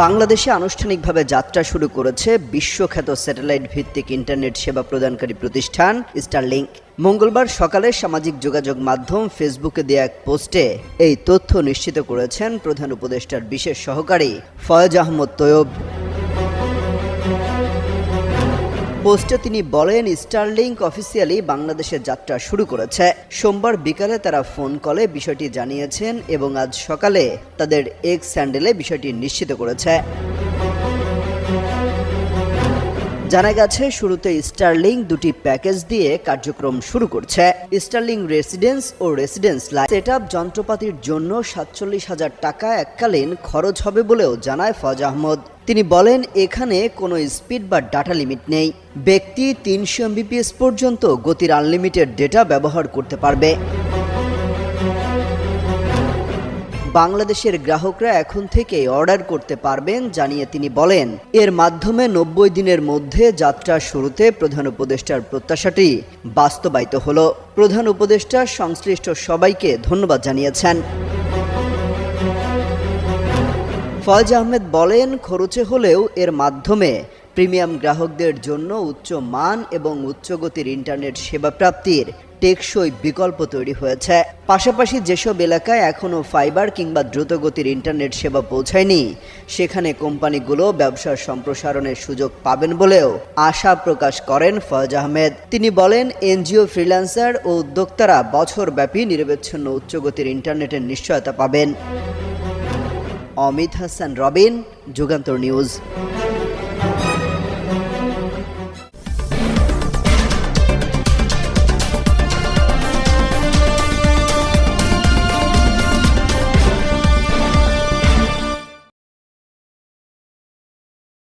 বাংলাদেশে আনুষ্ঠানিকভাবে যাত্রা শুরু করেছে বিশ্বখ্যাত স্যাটেলাইট ভিত্তিক ইন্টারনেট সেবা প্রদানকারী প্রতিষ্ঠান স্টারলিংক মঙ্গলবার সকালে সামাজিক যোগাযোগ মাধ্যম ফেসবুকে দেয়া এক পোস্টে এই তথ্য নিশ্চিত করেছেন প্রধান উপদেষ্টার বিশেষ সহকারী ফয়েজ আহমদ তৈয়ব। পোস্টে তিনি বলেন, স্টারলিংক অফিসিয়ালি বাংলাদেশে যাত্রা শুরু করেছে। সোমবার বিকালে তারা ফোন কলে বিষয়টি জানিয়েছেন এবং আজ সকালে তাদের এক্স স্যান্ডেলে বিষয়টি নিশ্চিত করেছে। জানা গেছে, শুরুতে স্টারলিং দুটি প্যাকেজ দিয়ে কার্যক্রম শুরু করছে। স্টারলিং রেসিডেন্স ও রেসিডেন্স সেট আপ যন্ত্রপাতির জন্য সাতচল্লিশ হাজার টাকা এককালীন খরচ হবে বলেও জানায় ফজ আহমদ। তিনি বলেন, এখানে কোনো স্পিড বা ডাটা লিমিট নেই। ব্যক্তি তিনশো এমবিপিএস পর্যন্ত গতির আনলিমিটেড ডেটা ব্যবহার করতে পারবে। বাংলাদেশের গ্রাহকরা এখন থেকে অর্ডার করতে পারবেন জানিয়ে তিনি বলেন। এর মাধ্যমে নব্বই দিনের মধ্যে যাত্রা শুরুতে প্রধান উপদেষ্টার প্রত্যাশাটি বাস্তবায়িত হল। প্রধান উপদেষ্টা সংশ্লিষ্ট সবাইকে ধন্যবাদ জানিয়েছেন। ফয়েজ আহমেদ বলেন, খরচে হলেও এর মাধ্যমে প্রিমিয়াম গ্রাহকদের জন্য উচ্চ মান এবং উচ্চগতির ইন্টারনেট সেবা প্রাপ্তির টেকসই বিকল্প তৈরি হয়েছে। পাশাপাশি যেসব এলাকায় এখনও ফাইবার কিংবা দ্রুতগতির ইন্টারনেট সেবা পৌঁছায়নি, সেখানে কোম্পানিগুলো ব্যবসার সম্প্রসারণের সুযোগ পাবেন বলেও আশা প্রকাশ করেন ফয়েজ আহমেদ। তিনি বলেন, এনজিও ফ্রিল্যান্সার ও উদ্যোক্তারা বছরব্যাপী নিরবচ্ছিন্ন উচ্চগতির ইন্টারনেটের নিশ্চয়তা পাবেন। অমিত হাসান, রবিন, যুগান্তর নিউজ।